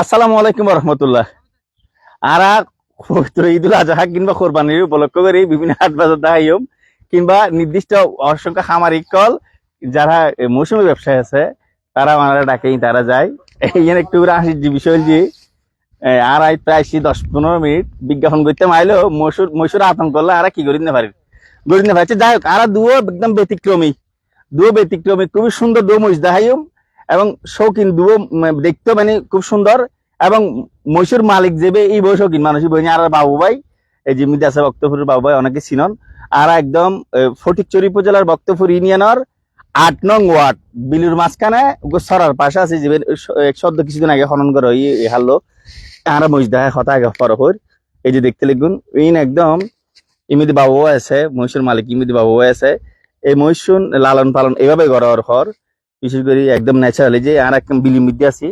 আসসালামু আলাইকুম রহমতুল্লাহ আর ঈদুল আজহা কিংবা কোরবানির উপলক্ষ করে বিভিন্ন হাট বাজার দেখাইম কিংবা নির্দিষ্ট অসংখ্য খামারিক কল, যারা মৌসুমী ব্যবসায় আছে, তারা আমারা ডাকেই, তারা যায়। একটু হাসির বিষয় যে আর আই প্রায় দশ পনেরো মিনিট বিজ্ঞাপন করতে মাইলো, মসুর মসুর আতঙ্ক করলে আর কি করি না পারি করি না পারছে যাই হোক, আর দুও একদম ব্যতিক্রমী। দুও ব্যতিক্রমী, খুবই সুন্দর দুও মহিষ দেখাইম এবং শৌখিন দুও দেখতে মানে খুব সুন্দর। এবং মৈশুর মালিক যেবে এই বয়স শৌখিন মানুষ বই আর বাবু ভাই, এই যে মিদি আছে বক্তপুরের বাবু ভাই, অনেকে চিনন। আর একদম ফটিকচুরি উপজেলার বক্তপুর ইউনিয়নের আট নং ওয়ার্ড, বিলুর মাঝখানে সরার পাশে আছে যে সদ্য কিছুদিন আগে খনন করে এই হারলো। আর মহিষ দেখা কথা আগে পরপর। এই যে দেখতে লিখুন, ইন একদম, ইমিদি বাবু আছে, মহিষের মালিক ইমিদি বাবু আছে। এই মহিষুন লালন পালন এভাবে গড়ার হর বিশেষ করে একদম ন্যাচারালি যে আর একদম বিলির মধ্যে আছি,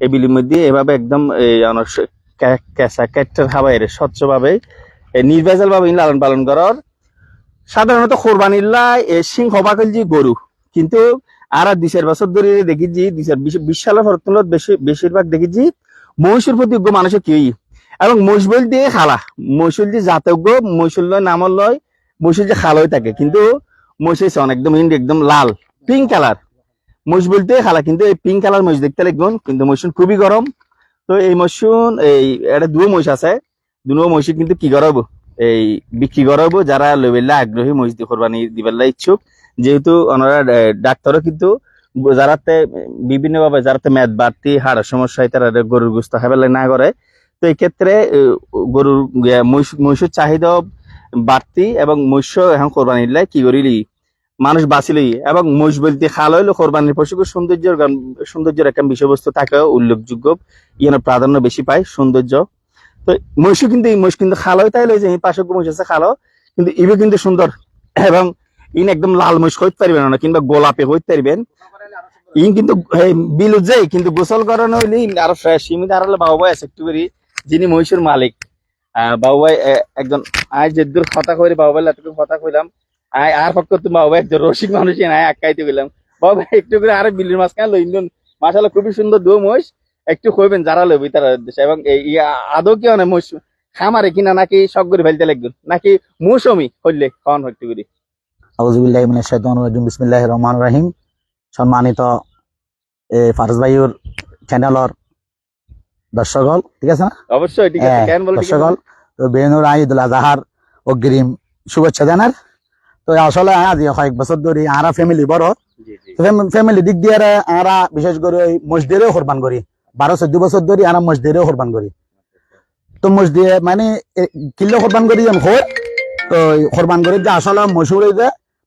এই বিলির মধ্যে এভাবে একদম এই আমার স- কে- কেঁচা কেটটার খাবার স্বচ্ছভাবে। এই নির্ভেজাল ভাবে লালন পালন করার। সাধারণত কোরবানির লাই এ সিংহ বাকল যে গরু, কিন্তু আর দুই চার বছর ধরে দেখেছি, দুই চার বিশ সালের ফরতুলত বেশি বেশিরভাগ দেখেছি, মহিষের প্রতি মানুষের কেউই। এবং মহিষ বলতে খালা মহিষুল যে জাতজ্ঞ মহিষুল লয় নামল লয় মহিষুল যে খালই থাকে, কিন্তু মহিষ অনেক একদম ইন্ড একদম লাল পিঙ্ক কালার মহিষ বলতে খালা, কিন্তু এই পিঙ্ক কালার মহিষ দেখতে লাগবেন কিন্তু মহিষুন খুবই গরম। তো এই মহিষুন এই এটা দুটো মহিষ আছে। দুটো মহিষ কিন্তু কি করাবো এই বিক্রি করাবো যারা লেবেলা আগ্রহী মহিষ দিয়ে কোরবানি দিবেলা ইচ্ছুক। যেহেতু ওনারা ডাক্তারও কিন্তু যারাতে বিভিন্ন ভাবে যারাতে মেদ বাড়তি, হাড়ের সমস্যা হয়, তারা গরুর গুস্ত খাবেলা না করে। তো এই ক্ষেত্রে গরুর মহিষ- মহিষের চাহিদা বাড়তি এবং মহিষ এখন কোরবানি দিলে কি করিলি? মানুষ বাঁচিলি এবং মহিষ খাল হইল কোরবানির পশুকে সৌন্দর্যের সৌন্দর্যের একটা বিষয়বস্তু থাকেও উল্লেখযোগ্য। ইয়ানো প্রাধান্য বেশি পায় সৌন্দর্য। তো মহিষ কিন্তু এই মহিষ কিন্তু খাল হয় তাইলে যে পাশে মহিষ আছে, খালো। কিন্তু ইবে কিন্তু সুন্দর। এবং ইন একদম লাল মহিষ হইতে পারবেন না, কিংবা গোলাপে হইতে পারবেন। ইন কিন্তু বিলু যাই, কিন্তু গোসল করানো হইলে আরও ফ্রেশ ইমিতে আর বাবু ভাই আছে একটু করি, যিনি মহিষের মালিক। আহ বাবু ভাই একজন আজ যেদূর কথা কইরে বাবু ভাই কথা কইলাম। আয় আর পক্ষ তুমি বাবু একজন রসিক মানুষ নাই আটকাইতে গেলাম। বাবু একটু করে আরে বিলির মাঝখানে লইন মাসালা খুবই সুন্দর দু মহিষ। একটু কইবেন যারা লবি তারা দেশে। এবং এই আদৌ কি মানে মহিষ খামারে কিনা নাকি সব করে ফেলতে লাগবেন? নাকি মৌসুমি হইলে খাওয়ান হইতে করি? আউজুবিল্লাহ মিনাশ শাইতানির রাজিম। বিসমিল্লাহির রহমানির রহিম। সম্মানিত এ ফারজ ভাইয়ের চ্যানেলর দর্শকগণ ঠিক আছে না? অবশ্যই ঠিক আছে। হ্যাঁ, কেন বলে দর্শকগণ তো বেনুর ঈদুল আজহার অগ্রিম শুভেচ্ছা জানার তো আসলে আজ কয়েক বছর ধরে আরা ফ্যামিলি বড়। ফ্যামিলি দিক দিয়ে আরা বিশেষ করে ওই মসজিদেরও কোরবান করি। বারো চোদ্দ বছর ধরে আরা মসজিদেরও কোরবান করি। তো মসজিদে মানে কিল্লো কোরবান করি যেন হয় তো কোরবান করি যে আসলে মসুর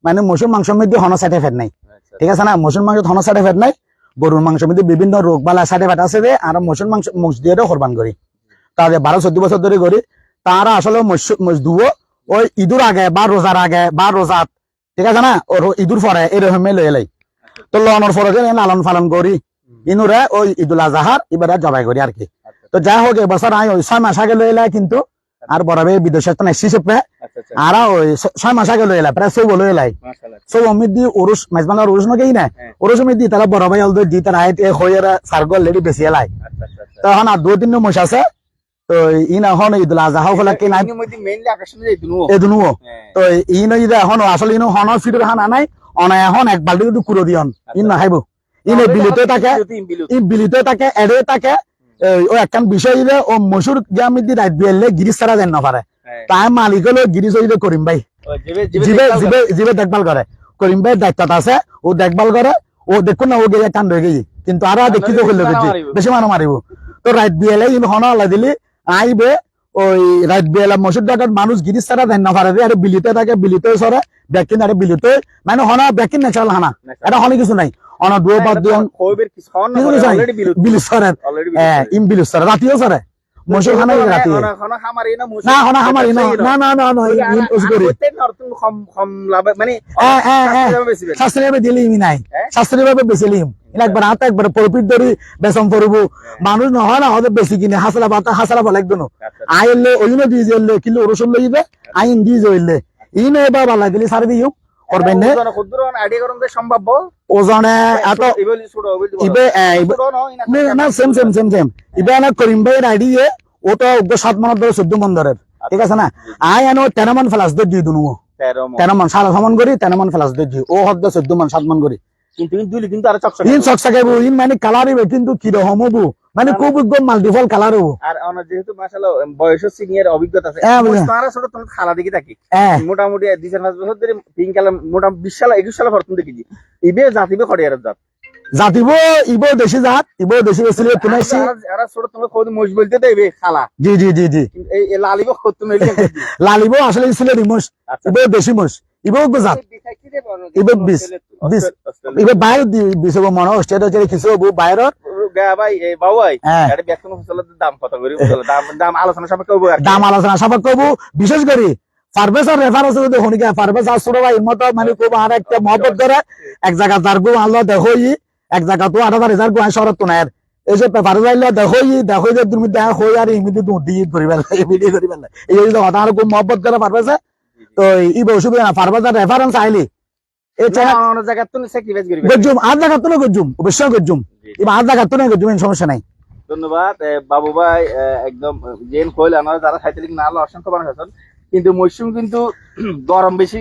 মানে মসুর মাংসের মধ্যে হন সাইড এফেক্ট নাই। আচ্ছা, ঠিক আছে না? মসুর মাংস হন সাইড এফেক্ট নাই। গরুর মাংসের মধ্যে বিভিন্ন রোগ বালা সাইড এফেক্ট আছে যে আর মসুর মাংস মসজিদেরও কোরবান করি। তাহলে বারো চোদ্দ বছর ধরে করি তারা আসলে মসদুও ওই ঈদুর আগে বা রোজার আগে বা রোজাত ঠিক আছে না? ওর ঈদুর পরে এরকম লই এলাই তো লনের পরে লালন পালন করি ইনুরে ওই ঈদুল আজহার এবারে জবাই করি আর কি আচ্ছা, তো যাই হোক এবছর আই ওই ছয় মাস আগে লই এলাই কিন্তু আর বরাবে বিদেশে তো নেক্সি চেপে আচ্ছা আচ্ছা আর ওই ছয় মাস আগে লই এলাই প্রায় চৌ লই এলাই মাশাআল্লাহ অমিত দি ওরুস মেজবানের ওরুস নগেই না হ্যাঁ। ওরুস অমিত দি তারা বড় ভাই দি তারা হইয়ারা সার্গল লেডি বেশি এলাই। আচ্ছা আচ্ছা আচ্ছা। তো এখন আর দু তিন মাস আছে। তো ইন এখন ঈদুল আজহা হলে নাই এদুনুও হ্যাঁ। তো ইন ইদে এখন আসলে ইনো হন ফিডের হানা নাই অনা এখন এক বালতি যদি কুড়ো দিয়ন ইন না খাইব ইনে বিলিতে থাকে ই বিলিতে থাকে এড়ে থাকে ও একখান বিষয় দিলে ও মসুর যে দি রাত বিয়েলে গিরিশ ছাড়া দেন না পারে তাই মালিক হলো গিরিশ হইলে করিম ভাই জিবে জিবে জিবে দেখভাল করে করিম ভাই দায়িত্বত আছে ও দেখভাল করে ও দেখুন না ও গিয়ে কান্ড হয়ে গেছি কিন্তু আর দেখি তো করলে বেশি মানুষ মারিব তো রাত বিয়েলে ইন হন আল্লাহ দিলি আইবে ওই রাত বেলা মসুর ডাকাত মানুষ গিরিশ ছাড়া দেন না পারে আর বিলিতে থাকে বিলিতে সরে ব্যাকিন আরে বিলিতে। মানে হনা ব্যাকিন ন্যাচারাল হানা। এটা হনে কিছু নাই। অনা দুয়ে বাদ নাই বিলিশ সরে ইম বিলিশ সরে রাতিও সরে খানা রাতি খামারি না না হনা আমার না না না না ইম ওস করি কম কম লাভ মানে হ্যাঁ হ্যাঁ হ্যাঁ কীভাবে বেশি বেশি? শাস্ত্রীয় দিলি ইমি নাই হ্যাঁ? শাস্ত্রীয় ভাবে বেশি একবার হাতে একবার ধরি বেসম মানুষ না বেশি কিনে হাসলা বাতা হাসলা বলে একদম আচ্ছা, আইলে ওইনে দিয়ে যাইলে কিলো রসুন লইবে আইন দিয়ে যাইলে ইনে এবার বালা দিলি সারি দিও করবেন না সম্ভাব্য ওজনে এত ইবে না সেম সেম সেম সেম ইবে না করিম ভাই আইডি ওটা উগ্র সাত মন ধরে চোদ্দ মন ধরে ঠিক আছে না? আই এনে তেরো মন ফেলাস দিয়ে দিই দুনু তেরো মন। সাড়ে ছমন করি তেরো মন ফেলাস দিয়ে দিই ও হদ্দ চোদ্দ মন সাত মন করি কিন্তু কিন্তু আর চকচক ইন চকচকে ইন মানে কালার ইবে কিন্তু কি রকম হবু মানে খুব একদম মাল্টিপল কালার হবু আর আমার যেহেতু মাশাআল্লাহ বয়স সিনিয়র অভিজ্ঞতা আছে। হ্যাঁ। তারা ছোট তোমার খালা দেখি থাকি। হ্যাঁ। মোটামুটি দুই চার পাঁচ বছর ধরে পিঙ্ক কালার মোটামুটি বিশ সাল একুশ সালে প্রথম দেখেছি। ইবে জাতিবে খড়িয়ার জাত। জাতিব ইবো দেশি জাত ইবো দেশি বেশি তুনাইছি আর ছোট তোমার খোদ মোষ বলতে দেবে খালা। জি জি জি জি। লালিবে খোদ তুমি লালিব আসলে ছিল রিমোস আচ্ছা। ইবো দেশি মোস ইবো জাত। ইবে বিশ, বিশ। ইবে বাইরে বিশব মনে চলে কিছু বাইরের। ভাই এই ভাই হ্যাঁ। এটা ফসলের দাম কত করে দাম দাম আলোচনা সাপেক্ষে দাম বিশেষ করে ফার্মেসর রেফারেন্স যদি শুনিকে ফার্মেস ছোট ভাই মতো মানে খুব আর একটা মহব্বত করে এক জায়গা যার গু আল্লাহ দেখো ই এক জায়গা তো আট হাজার গু শরৎ তো নাই। এই যে পেপার যাইলে দেখো ই যে তুমি দেখা হই আর ইমিদি তুমি দি করি পেলা ইমিদি করি পেলা এই যে কথা আর খুব মহব্বত করে ফার্মেসে তো ই অসুবিধা না ফার্মেসর রেফারেন্স আইলি এই গজ্জুম আর জায়গা তো গজ্জুম অবশ্যই গজ্জুম এবার আর তো গজ্জুম সমস্যা নাই। ধন্যবাদ। বাবু ভাই একদম জেন কইল আমরা যারা না হলো অসংখ্য মানুষ আছেন। কিন্তু মৌসুম কিন্তু গরম বেশি।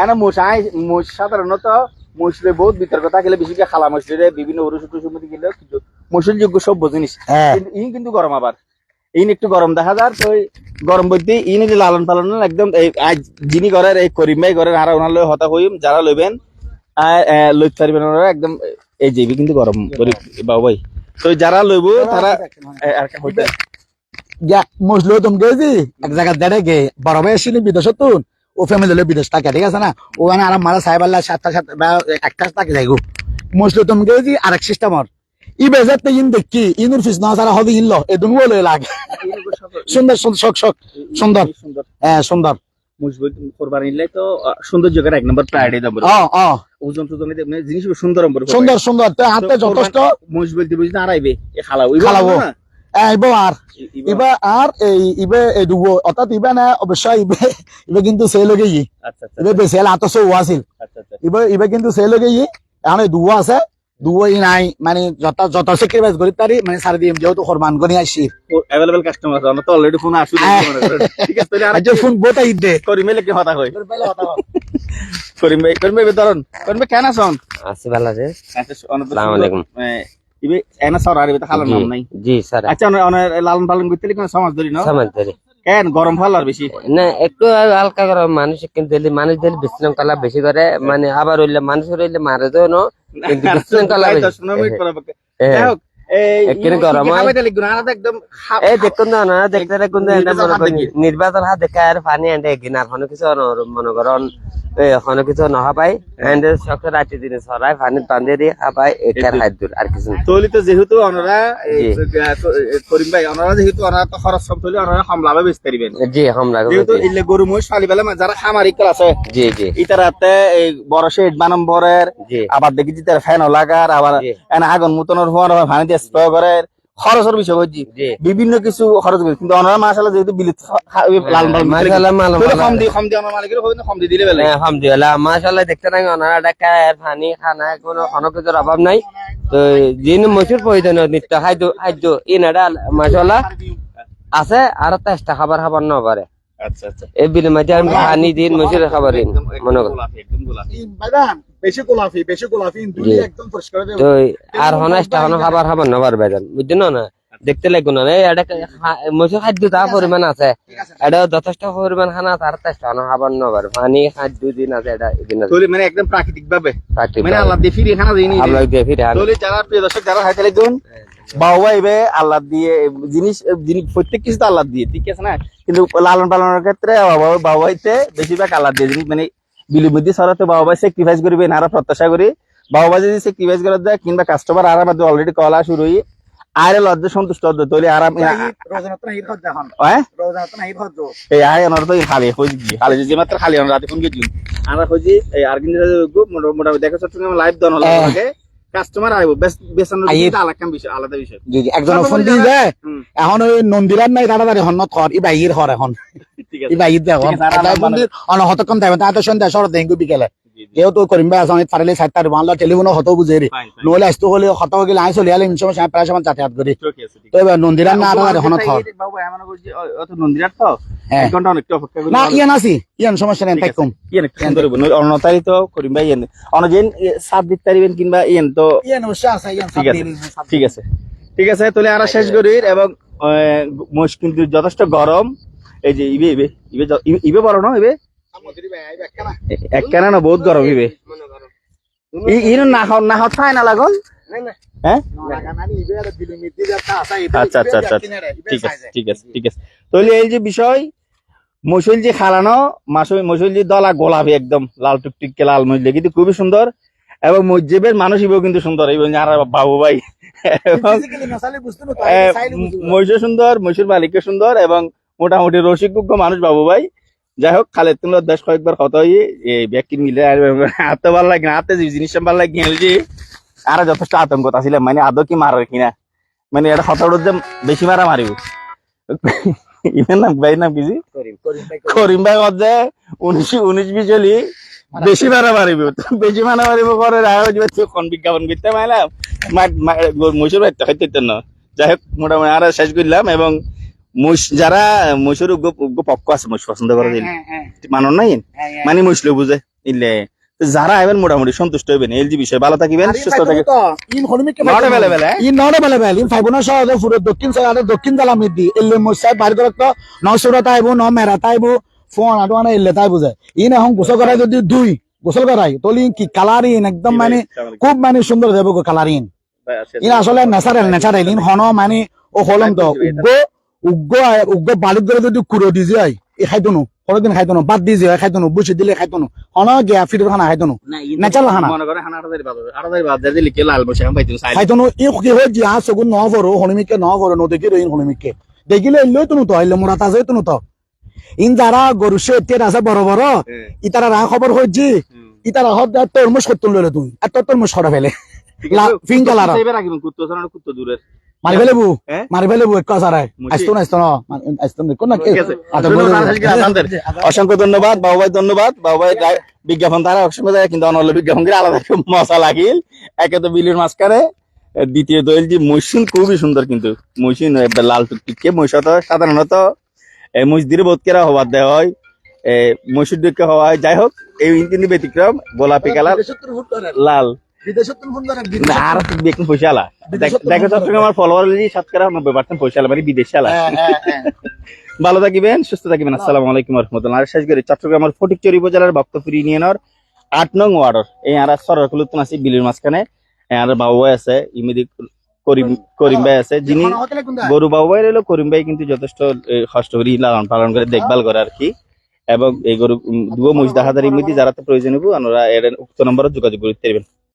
এনে মশাই মোষ সাধারণত মশলে বহুত বিতর্ক থাকলে বেশি খালা মশলে বিভিন্ন ওষুধ গেলেও কিন্তু মশল যোগ্য সব জিনিস। হ্যাঁ। কিন্তু ইন কিন্তু গরম আবার। ইন একটু গরম দেখা যায় তো গরম বলতে ইন যে লালন পালন একদম এই আজ যিনি করেন এই করিম ভাই করেন আর ওনার লই হতা হইম যারা লইবেন আর লইতে পারবেন ওনারা একদম এই জিবি কিন্তু গরম। করি বাবু ভাই তো যারা লইব তারা আর কা হইতে? গা মজলো তুমি গেছি এক জায়গা দেড়ে গে বড় ভাই আসিনি বিদেশ তুন ও ফ্যামিলি হলে বিদেশ থাকে ঠিক আছে না? ওখানে আরাম মারা সাহেব আল্লাহ সাতটা সাত বা একটা থাকে যাই গো। মজলো তুমি গেছি আরেক সিস্টেমর ই বেজার তো ইন দেখি ইনুর ফিস না সারা হবে ইনলো এ দুন বলে লাগে। সুন্দর সুন্দর শখ শখ সুন্দর হ্যাঁ সুন্দর মুজবুত কোরবানি নিলে তো আহ, সৌন্দর্য এক নম্বর প্রায়োরিটি দাম অ অ। ওজন টুজন মানে জিনিস সুন্দর সুন্দর সুন্দর। হাতে যথেষ্ট মুজবুত দিব না আড়াইবে। খালাও খালাবো। না? আর। ইবা- আর এই ইবে এই অর্থাৎ ইবে না অবশ্যই ইবে ইবে কিন্তু সে লগে ই। আচ্ছা আচ্ছা ইবে বেশি আতস আচ্ছা ইবে ইবে কিন্তু সে লগে ই। এখন দুয়া আছে। দুয়া নাই। মানে যত যত সেক্রিফাইস করি তারি মানে সারি দিম যেহেতু কোরবান করে আসি অ্যাভেলেবল কাস্টমার আছে তো অলরেডি ফোন আসুন ঠিক আছে তাহলে আর ফোন বোতা ঈদ দে। করিম ভাই কি হতা কই করিম ভাই করিম ভাই ধরুন করিম ভাই কেন আছেন আছি ভালো আছে অনেক আসসালামু আলাইকুম। ইবে এনা সর আর ইবে খালার নাম নাই জি স্যার আচ্ছা অনেক অনেক লালন পালন করতে লিখে সমাজ ধরি না সমাজ ধরে কেন গরম ভালো আর বেশি না একটু হালকা করে মানুষ কিন্তু দিলে মানুষ দিলে বিশৃঙ্খলা বেশি করে মানে আবার হইলে মানুষ হইলে মারে তো ন কিন্তু বিশৃঙ্খলা বেশি নির্বাচন হাত করেন দেখি। নির্বাচন হাত দেখে আর পানি আনতে কিনা আর কোনো কিছু মনে করেন কিছু নহা পাই এন্ড সকাল রাতে দিনে সরাই পানি বান্ধে দিয়ে খাবাই এটার হাত দূর আর কিছু তৈলি তো যেহেতু ওনারা করিম ভাই ওনারা যেহেতু ওনারা তো খরচ কম তৈলি ওনারা হামলাবে পারিবেন জি হামলা যেহেতু ইলে গরু মহিষ ফালি বেলা যারা খামারিক আছে জি জি। ইতারাতে এই বড় শেড বানম্বরের জি। আবার দেখি যে তার ফ্যান লাগার আবার। আগুন মুতনের হওয়ার আবার দিয়ে স্প্রে করে খরচের বিষয় হচ্ছে বিভিন্ন কিছু খরচ করে কিন্তু ওনারা মাসালা যেহেতু বিলিত লাল লাল মালা কম দিয়ে কম দিয়ে ওনার মালিকের হবে কম দিয়ে দিলে বেলা। হ্যাঁ, আলহামদুলিল্লাহ মাশাআল্লাহ দেখতে নাই ওনারা ডাকা পানি খানা কোনো কোনো কিছুর অভাব নাই। তো যিন মসুর প্রয়োজন নিত্য খাদ্য খাদ্য ইনারা মাশাআল্লাহ আছে আর চেষ্টা খাবার খাবার ন পারে। আচ্ছা আচ্ছা। এই আমি পানি দিন খাবার দিন মনে কর। গোলাপি একদম গোলাপি। বাইদান বেশি গোলাপি বেশি গোলাপি একদম পরিষ্কার তো আর হনাস্টা হন খাবার খাবার ন পারবে জান বুঝছেন না দেখতে লাগবে না এটা খাদ্য তা পরিমাণ আছে। এটা যথেষ্ট পরিমাণ খানা তার চেষ্টা হন খাবার ন পারে পানি খাদ্য দিন আছে এটা মানে একদম প্রাকৃতিক ভাবে প্রাকৃতিক মানে আল্লাহ দিয়ে খানা দিইনি আমরা দিয়ে ফিরে আন তৈলি যারা প্রিয় দর্শক যারা হাইতে লাগুন বাবা এবে আল্লাহ দিয়ে জিনিস জিনিস প্রত্যেক কিছু তো আল্লাহ দিয়ে ঠিক আছে না? কিন্তু লালন পালনের ক্ষেত্রে বাবা বাবাইতে বেশিরভাগ আল্লাহ দিয়ে মানে বিলুমুদ্দি সরাতে বাবা ভাই স্যাক্রিফাইস করবে না প্রত্যাশা করি। বাবা ভাই যদি স্যাক্রিফাইস করে দেয় কিংবা কাস্টমার আরাম অলরেডি কলা শুরু হই আরে লজ্জা সন্তুষ্ট হতো তৈলি আরাম হ্যাঁ? এই আয় অনার তো খালি কি খালি যে মাত্র খালি অনার রাতে ফোন গেছি আমরা হইছি এই আর্গেন্টিনা মোটামুটি দেখা চট্টগ্রাম লাইভ দন হলো হ্যাঁ। আগে। কাস্টমার আইব বেশ বেসানোর আলাদা বিষয় আলাদা বিষয়। জি জি একজন ফোন দিয়ে যায় এখন ওই নন্দিরার নাই তাড়াতাড়ি হন্নত কর ই বাইর হর এখন। ঠিক ই বাইর দেখো ঠিক আছে, আর আমার মন্দির অন হতক্ষণ থাকবে তা তো সন্ধ্যা শরৎ দেঙ্গু বিকেলে। জি, জি। কেউ তো করিম ভাই আছে পারিলে তার বাংলা টেলিফোনও হতো বুঝে রে Fine, fine. নহলে আসতো হলে হত গেলে আই চলে আলে সময় আমি প্রায় সময় যাতায়াত করি তো এবার নন্দিরার না আর এখন তো। এক ঘণ্টা অনেকটা অপেক্ষা করি। না ইয়ান আছি ইয়ান সমস্যা নেই ঠিক তাই আছে। কম ইয়েন একটু সুন্দর হইবো। নইলে অন্যতারই তো করিম ভাই ইয়েন। অন্য যেন সাত কিংবা ইয়েন তো ইয়ান অবশ্য আছে ইয়ান ঠিক আছে ঠিক আছে ঠিক আছে তাহলে আমরা শেষ করি এবং যথেষ্ট গরম এই যে ইবে ইবে ইবে ইবে- বড় না ইবে এ- এক কেনা না বহুত গরম ইবে। ইনো না লাগল? হ্যাঁ আচ্ছা আচ্ছা আচ্ছা ঠিক আছে ঠিক আছে ঠিক আছে। তাহলে এই যে বিষয় মসুল যে খালানো মাসুল মসুল যে দলা গোলাপি একদম লাল টুকটিক লাল মজলে কিন্তু খুবই সুন্দর। এবং মসজিদের মানুষ ইবেও কিন্তু সুন্দর এবং বাবু ভাই। এবং মহিষও সুন্দর মহিষুর মালিকও সুন্দর এবং মোটামুটি রসিকজ্ঞ মানুষ বাবু ভাই। যাই হোক খালেদ তুমি বেশ কয়েকবার কত হয়ে এই ব্যক্তি মিলে হাতে ভালো লাগে না হাতে যে জিনিসটা ভালো লাগে যে আর যথেষ্ট আতঙ্ক আছিল মানে আদৌ কি মারো কিনা? মানে এটা হতাড় যে বেশি মারা মারিব। ইমের নাম ভাই নাম কিজি করিম ভাই যে উনিশ উনিশ বিচলি বেশি মারা মারিব। বেশি মারা মারিব করে কোন বিজ্ঞাপন করতে মাইলাম খাইতে না। যাই হোক মোটামুটি আর শেষ করলাম এবং যারা উগ্র পক্ষ আছে মহিষ পছন্দ করে দিল। মানুষ নাই? মানে মুসলে বুঝে ইলে। যারা আইবেন মোটামুটি সন্তুষ্ট হইবেন এলজি বিষয় ভালো থাকিবেন সুস্থ থাকবেন হ্যাঁ ইন ইন ফাইবনা পুরো দক্ষিণ দক্ষিণ জালা মিদি এলে মুসাই বাড়ি করত ন সুরত আইবো ন মেরা তাইবো ফোন আটো মানে এলে তাই বুঝায় ইন এখন গোসল করাই যদি দুই গোসল করাই তলি কি কালার ইন একদম মানে খুব মানে সুন্দর দেবো কালার ইন। ইন আসলে ন্যাচারাল ন্যাচারাল ইন হন মানে ও হলম তো উগ্র উগ্র উগ্র বালির ধরে যদি কুড়ো দি যায় এ খাইতো নো? পরের দিন খাইতো নো? বাদ দি যায় খাইতো নো? বুঝে দিলে খাইতো নো? হন গিয়া ফিটের খানা খাইতো নো? Natural খানা। মনে করে হানা আড়াদারি বাদ আড়াদারি বাদ দিয়ে লিখে লাল বসে আমি পাইতেন সাইড খাইতো নো? ই কি হয় সগুন ন ভরো হনিমিকে ন ভরো নো দেখি রইন হনিমিকে। দেখিলে এলেও তো তো আইলে মোরা তাজে তো তো ইন যারা গরু সে আছে বড় বড় ইতারা রা খবর হইছি ইতারা হব তরমুজ করতুন লইলে তুই আর তোর তরমুজ সরা ফেলে পিঙ্ক কালার মারি? মারি এক। আসতো না। আসতো না আসতো না। অসংখ্য ধন্যবাদ বাবু ভাই ধন্যবাদ। বাবু ভাই বিজ্ঞাপন তারা অসংখ্য দেয় কিন্তু অনল বিজ্ঞাপন করে আলাদা মশা লাগিল। একে তো বিলির মাঝখানে দ্বিতীয় দোয়েল যে মৈসিন খুবই সুন্দর কিন্তু। মৈসিন লাল টুকটিকে মহিষা তো সাধারণত এই মসজিদে বোধ কেরা হওয়ার দেওয়া হয়। মসজিদ দিকে হওয়া হয় যাই হোক এই ব্যতিক্রম গোলাপি কালার লাল। আর দেখুন পয়সা দেখো চট্টগ্রাম আমার ফলোয়ার সাতকারা নব্বই পার্সেন্ট পয়সা মানে বিদেশে ভালো থাকিবেন সুস্থ থাকিবেন। আসসালামু আলাইকুম রহমতুল্লাহ। আর শেষ করে চট্টগ্রামের ফটিকচুরি উপজেলার ভক্তপুর ইউনিয়নের আট নং ওয়ার্ডর এই আর সরকার কুলুত্তন আছে বিলির মাঝখানে। আর বাবু ভাই আছে ইমিদি করিম করিম ভাই আছে। যিনি গরু বাবু ভাই রইল করিম ভাই কিন্তু যথেষ্ট কষ্ট করে লালন পালন করে দেখভাল করে আর কি। এবং এই গরু দুও মহিষ ইমিদি যারা তো প্রয়োজন হব এর উক্ত নম্বরে যোগাযোগ করতে পারবেন।